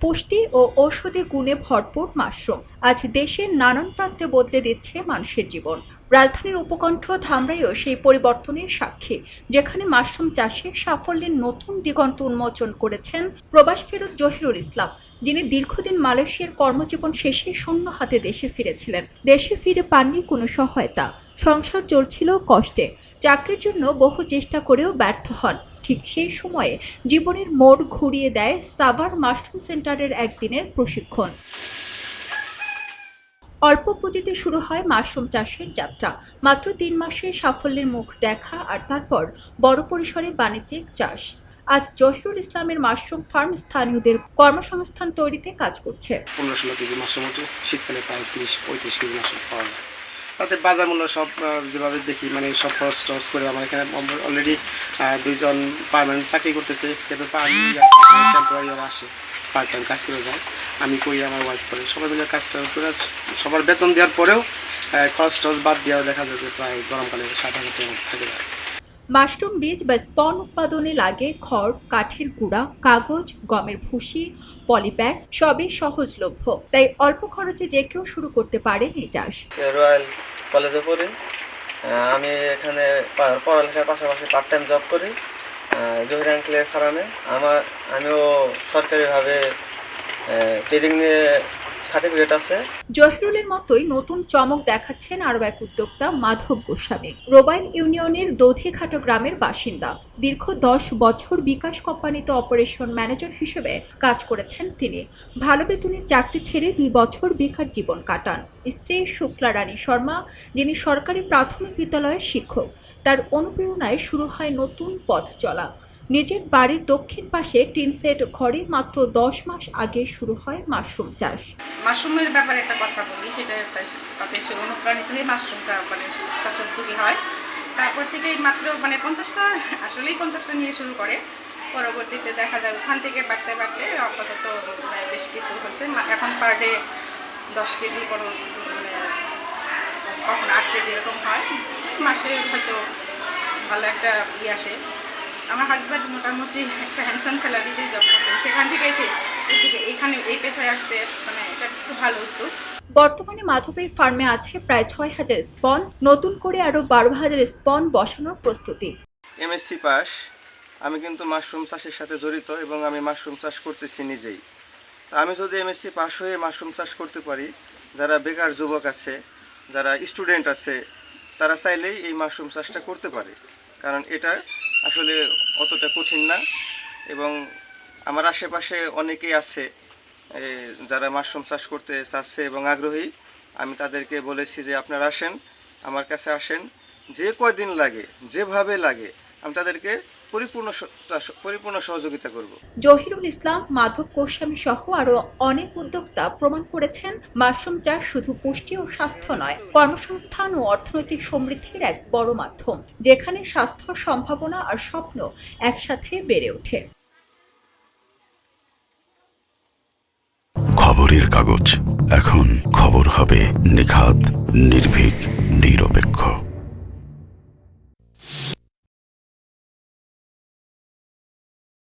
পুষ্টি ও ঔষধি গুণে ভরপুর মাশরুম। আজ দেশের নানান প্রান্তে বদলে দিচ্ছে মানুষের জীবন। রাজধানীর উপকণ্ঠ ধামরাইও সেই পরিবর্তনের সাক্ষী, যেখানে মাশরুম চাষে সাফল্যের নতুন দিগন্ত উন্মোচন করেছেন প্রবাস ফেরত জহিরুল ইসলাম, যিনি দীর্ঘদিন মালয়েশিয়ার কর্মজীবন শেষে শূন্য হাতে দেশে ফিরেছিলেন। দেশে ফিরে পাননি কোনো সহায়তা। সংসার চলছিল কষ্টে। চাকরির জন্য বহু চেষ্টা করেও ব্যর্থ হন। ঠিক সেই সময়ে জীবনের মোড় ঘুরিয়ে দেয় সাভার মাশরুম সেন্টারের একদিনের প্রশিক্ষণ। অল্প পুঁজিতে শুরু হয় মাশরুম চাষের যাত্রা। মাত্র তিন মাসে সাফল্যের মুখ দেখা আর তারপর বড় পরিসরে বাণিজ্যিক চাষ। আজ জহিরুল ইসলামের মাশরুম ফার্ম স্থানীয়দের কর্মসংস্থান তৈরিতে কাজ করছে। পনেরো ষোলো কেজি মাসের মতো শীতকালে প্রায় তিরিশ, পঁয়ত্রিশ কেজি মাসে পাওয়া যায়। তাতে বাজার মূল্য সব যেভাবে দেখি মানে সব খরচ টরচ করে আমার এখানে অলরেডি দুইজন পারমানেন্ট চাকরি করতেছে। তারপরে টেম্পোরারি ওরা আসে পার্ট টাইম কাজ করে যায়। আমি করি আমার ওয়াইফ করে। সবাই মিলে কাজটা করে, সবার বেতন দেওয়ার পরেও খরচ টরচ বাদ দেওয়া দেখা যায় যে প্রায় গরমকালে সাত হাজার টাকা থাকে মাশরুম বীজ বা স্পন উৎপাদনে লাগে খড়, কাঠের গুঁড়া, কাগজ, গমের ভুসি পলিব্যাগ সবই সহজলভ্য। তাই অল্প খরচে যে কেউ শুরু করতে পারেন এই চাষ। রয়্যাল কলেজে পড়ি। আমি এখানে পড়ালেখার পাশাপাশি পার্ট টাইম জব করি জহির আঙ্কেলের ফার্মে আমার, আমিও সরকারিভাবে ট্রেডিং নিয়ে সার্টিফিকেট আছে। জহিরুলের মতোই নতুন চমক দেখাচ্ছেন আরও এক উদ্যোক্তা, মাধব গোস্বামী। রোবাইল ইউনিয়নের দধিঘাটো গ্রামের বাসিন্দা। দীর্ঘ দশ বছর বিকাশ কোম্পানিতে অপারেশন ম্যানেজার হিসেবে কাজ করেছেন তিনি। ভালো বেতনের চাকরি ছেড়ে দুই বছর বেকার জীবন কাটান। স্ত্রী শুক্লা রানী শর্মা, যিনি সরকারি প্রাথমিক বিদ্যালয়ের শিক্ষক, তার অনুপ্রেরণায় শুরু হয় নতুন পথ চলা। নিজের বাড়ির দক্ষিণ পাশে টিন সেট ঘরে মাত্র দশ মাস আগে শুরু হয় মাশরুম চাষ। মাশরুমের ব্যাপারে একটা কথা বলি, সেটা তাতে সে অনুপ্রাণিত হয়ে মাশরুমটা মানে চাষের উদ্যোগী হয়। তারপর থেকে মাত্র মানে পঞ্চাশটা, আসলেই পঞ্চাশটা নিয়ে শুরু করে। পরবর্তীতে দেখা যায় ওখান থেকে বাড়তে বাড়তে আপাতত বেশ কিছু হচ্ছে। এখন পার ডে দশ কেজি কোনো মানে কখন আট কেজি এরকম হয়। মাসে হয়তো ভালো একটা ইয়ে আসে। আমার হাজব্যান্ড মোটামুটি একটা হ্যান্ডসাম স্যালারিতে জব করতেন। সেখান থেকে এসে এদিকে এখানে এই পেশায় আসতে মানে এটা খুব ভালো উদ্যোগ। বর্তমানে মাধবের ফার্মে আছে প্রায় ছয় হাজার স্পন। নতুন করে আরও বারো হাজার স্পন বসানোর প্রস্তুতি। MSc pass. আমি কিন্তু মাশরুম চাষের সাথে জড়িত এবং আমি মাশরুম চাষ করতেছি নিজেই। তা আমি যদি এমএসসি পাস হয়ে মাশরুম চাষ করতে পারি যারা বেকার যুবক আছে যারা স্টুডেন্ট আছে তারা চাইলেই এই মাশরুম চাষটা করতে পারে। কারণ এটা আসলে অতটা কঠিন না। এবং আমার আশেপাশে অনেকেই আছে যারা মাশরুম চাষ করতে চাচ্ছে এবং আগ্রহী। আমি তাদেরকে বলেছি যে আপনারা আসেন, আমার কাছে আসেন। যে কয়দিন লাগে, যেভাবে লাগে, আমি তাদেরকে পরিপূর্ণ পরিপূর্ণ সহযোগিতা করব। জহিরুল ইসলাম মাধব গোস্বামী সহ আরও অনেক উদ্যোক্তা প্রমাণ করেছেন মাশরুম চাষ শুধু পুষ্টি ও স্বাস্থ্য নয় কর্মসংস্থান ও অর্থনৈতিক সমৃদ্ধির এক বড় মাধ্যম যেখানে স্বাস্থ্য সম্ভাবনা আর স্বপ্ন একসাথে বেড়ে ওঠে। খবরের কাগজ। এখন খবর হবে নিখাত নির্ভীক নিরপেক্ষ।